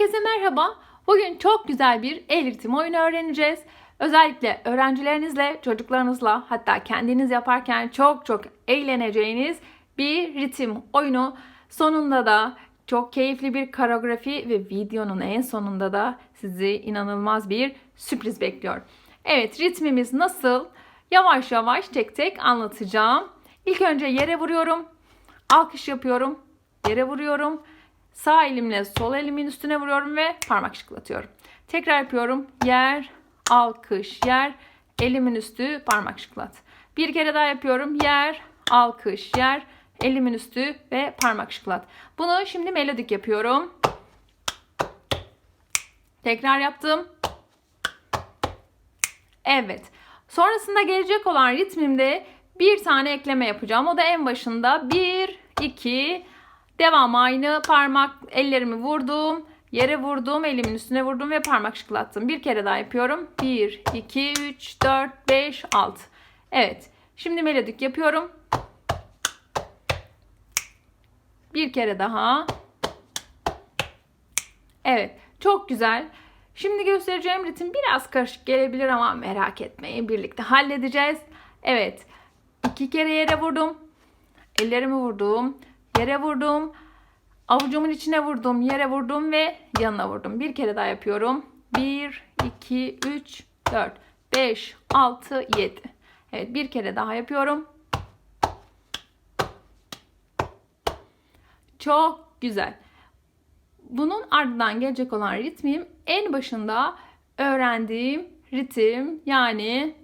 Herkese merhaba. Bugün çok güzel bir el ritim oyunu öğreneceğiz. Özellikle öğrencilerinizle, çocuklarınızla hatta kendiniz yaparken çok çok eğleneceğiniz bir ritim oyunu. Sonunda da çok keyifli bir koreografi ve videonun en sonunda da sizi inanılmaz bir sürpriz bekliyor. Evet ritmimiz nasıl? Yavaş yavaş tek tek anlatacağım. İlk önce yere vuruyorum. Alkış yapıyorum. Yere vuruyorum. Sağ elimle sol elimin üstüne vuruyorum ve parmak şıklatıyorum. Tekrar yapıyorum. Yer, alkış, yer, elimin üstü, parmak şıklat. Bir kere daha yapıyorum. Yer, alkış, yer, elimin üstü ve parmak şıklat. Bunu şimdi melodik yapıyorum. Tekrar yaptım. Evet. Sonrasında gelecek olan ritmimde bir tane ekleme yapacağım. O da en başında 1, 2, devam aynı parmak ellerimi vurdum. Yere vurdum, elimin üstüne vurdum ve parmak şıklattım. Bir kere daha yapıyorum. 1, 2, 3, 4, 5, 6. Evet. Şimdi melodik yapıyorum. Bir kere daha. Evet. Çok güzel. Şimdi göstereceğim ritim biraz karışık gelebilir ama merak etmeyin. Birlikte halledeceğiz. Evet. iki kere yere vurdum. Ellerimi vurdum. Yere vurdum. Avucumun içine vurdum. Yere vurdum ve yanına vurdum. Bir kere daha yapıyorum. 1, 2, 3, 4, 5, 6, 7. Evet bir kere daha yapıyorum. Çok güzel. Bunun ardından gelecek olan ritmim en başında öğrendiğim ritim yani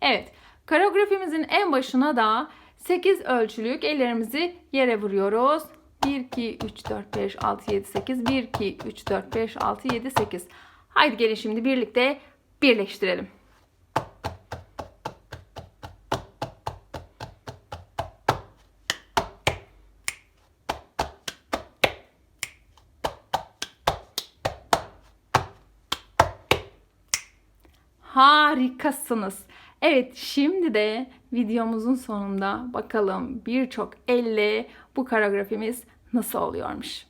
Evet, koreografimizin en başına da 8 ölçülük ellerimizi yere vuruyoruz. 1 2 3 4 5 6 7 8 1 2 3 4 5 6 7 8. Haydi gelin şimdi birlikte birleştirelim. Harikasınız. Evet şimdi de videomuzun sonunda bakalım birçok elle bu koreografimiz nasıl oluyormuş.